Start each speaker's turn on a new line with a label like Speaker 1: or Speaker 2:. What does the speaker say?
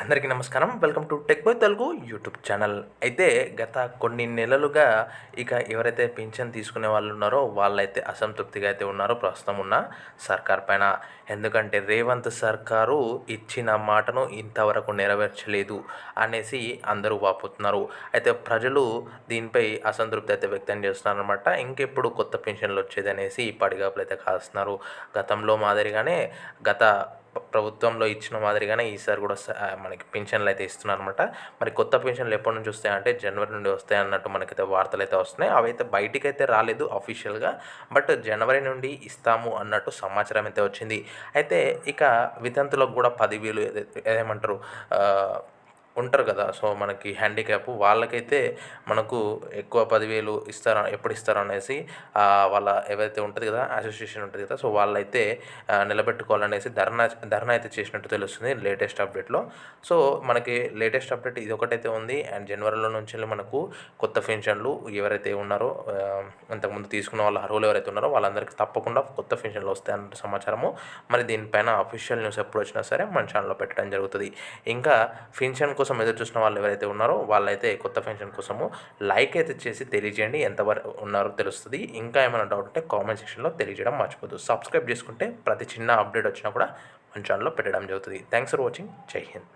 Speaker 1: అందరికీ నమస్కారం. Welcome to tech by Telugu YouTube channel. అయితే గత కొన్ని నెలలుగా ఇక ఎవరైతే పింఛన్ తీసుకునే వాళ్ళు ఉన్నారో వాళ్ళైతే అసంతృప్తిగా అయితే ఉన్నారో. ప్రస్తుతం ఉన్న సర్కార్ పైన. ఎందుకంటే రేవంత్ సర్కారు ఇచ్చిన మాటను ఇంతవరకు నెరవేర్చలేదు అనేసి అందరూ వాపోతున్నారు. అయితే ప్రజలు దీనిపై అసంతృప్తి అయితే వ్యక్తం చేస్తున్నారు అనమాట ఇంకెప్పుడు కొత్త పెన్షన్లు వచ్చేది అనేసి పడిగాపులు అయితే కాస్తున్నారు. గతంలో మాదిరిగానే గత ప్రభుత్వంలో ఇచ్చిన మాదిరిగానే ఈసారి కూడా మనకి పెన్షన్లు అయితే ఇస్తున్నారు అనమాట మరి కొత్త పెన్షన్లు ఎప్పటి నుంచి వస్తాయంటే జనవరి నుండి వస్తాయి అన్నట్టు మనకైతే వార్తలు అయితే వస్తున్నాయి. అవి అయితే బయటికి అయితే రాలేదు అఫీషియల్గా బట్ జనవరి నుండి ఇస్తాము అన్నట్టు సమాచారం అయితే వచ్చింది. అయితే ఇక వితంతులకు కూడా పదివేలు ఏమంటారు ఉంటారు కదా. సో మనకి హ్యాండిక్యాప్ వాళ్ళకైతే మనకు ఎక్కువ పదివేలు ఇస్తారా ఎప్పుడు ఇస్తారు అనేసి వాళ్ళ ఏవైతే ఉంటుంది కదా అసోసియేషన్ ఉంటుంది కదా సో వాళ్ళైతే నిలబెట్టుకోవాలనేసి ధర్నా ధర్నా అయితే చేసినట్టు తెలుస్తుంది లేటెస్ట్ అప్డేట్లో సో మనకి లేటెస్ట్ అప్డేట్ ఇది ఒకటైతే ఉంది. అండ్ జనవరిలో నుంచి మనకు కొత్త పెన్షన్లు ఎవరైతే ఉన్నారో ఇంతకుముందు తీసుకున్న వాళ్ళ అర్హులు ఎవరైతే ఉన్నారో వాళ్ళందరికీ తప్పకుండా కొత్త పెన్షన్లు వస్తాయన్న సమాచారము. మరి దీనిపైన అఫీషియల్ న్యూస్ ఎప్పుడు వచ్చినా సరే మన ఛానల్లో పెట్టడం జరుగుతుంది. ఇంకా పెన్షన్ కోసం ఎదురు చూసిన వాళ్ళు ఎవరైతే ఉన్నారో వాళ్ళైతే కొత్త పెన్షన్ కోసము లైక్ అయితే చేసి తెలియజేయండి. ఎంతవరకు ఉన్నారో తెలుస్తుంది. ఇంకా ఏమైనా డౌట్ ఉంటే కామెంట్ సెక్షన్లో తెలియజేయడం మర్చిపోదు సబ్స్క్రైబ్ చేసుకుంటే ప్రతి చిన్న అప్డేట్ వచ్చినా కూడా మన ఛానల్లో పెట్టడం జరుగుతుంది. థ్యాంక్స్ ఫర్ వాచింగ్ జై హింద్